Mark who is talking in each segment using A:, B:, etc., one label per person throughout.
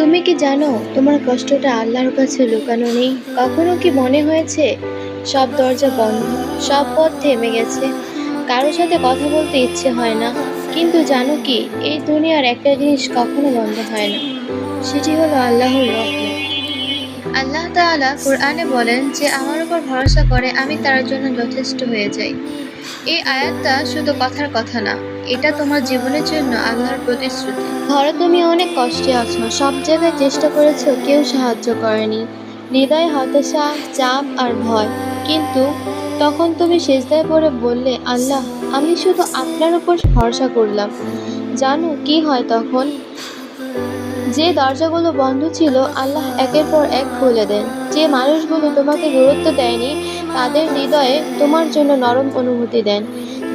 A: তুমি কি জানো, তোমার কষ্টটা আল্লাহর কাছে লুকানো নেই? কখনো কি মনে হয়েছে, সব দরজা বন্ধ, সব পথ থেমে গেছে, কারোর সাথে কথা বলতে ইচ্ছে হয় না? কিন্তু জানো কি, এই দুনিয়ার একটা জিনিস কখনো বন্ধ হয় না, সেটি হলো আল্লাহর রহমত। আল্লাহ তাআলা কোরআনে বলেন যে, আমার উপর ভরসা করে আমি তার জন্য যথেষ্ট হয়ে যাই। এই আয়াতটা শুধু কথার কথা না এটা তোমার জীবনের জন্য আল্লাহর প্রতিশ্রুতি। ধরো তুমি অনেক কষ্টে আছো, সব জায়গায় চেষ্টা করেছ, কেউ সাহায্য করেনি। হৃদয়ে হতাশা, চাপ আর ভয়। কিন্তু তখন তুমি সেজদায় পরে বললে, আল্লাহ, আমি শুধু আপনার উপর ভরসা করলাম। জানো কি হয় তখন? যে দরজাগুলো বন্ধ ছিল, আল্লাহ একের পর এক খুলে দেন। যে মানুষগুলো তোমাকে গুরুত্ব দেয়নি, তাদের হৃদয়ে তোমার জন্য নরম অনুভূতি দেন।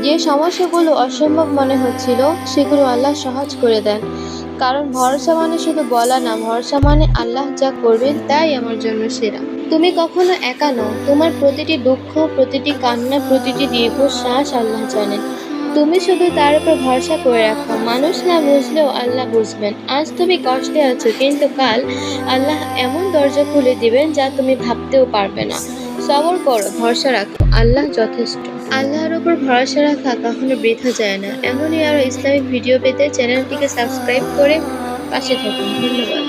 A: যে সমস্যাগুলো অসম্ভব মনে হচ্ছিল, সেগুলো আল্লাহ সহজ করে দেন। কারণ ভরসা মানে শুধু বলা না, ভরসা মানে আল্লাহ যা করবেন তাই আমার জন্য সেরা। তুমি কখনো একা নও, তোমার প্রতিটি দুঃখ, প্রতিটি কান্না, প্রতিটি দীর্ঘশ্বাস আল্লাহ জানেন। তুমি শুধু তার উপর ভরসা করে রাখো, মানুষ না বুঝলেও আল্লাহ বুঝবেন। আজ তুমি কষ্টে আছো, কিন্তু কাল আল্লাহ এমন দরজা খুলে দিবেন যা তুমি ভাবতেও পারবে না। সবর করো, ভরসা রাখো। আল্লাহ যথেষ্ট। আল্লাহর উপর ভরসা রাখা কখনো বৃথা যায় না। এমনই আরও ইসলামিক ভিডিও পেতে চ্যানেলটিকে সাবস্ক্রাইব করে পাশে থাকুন। ধন্যবাদ।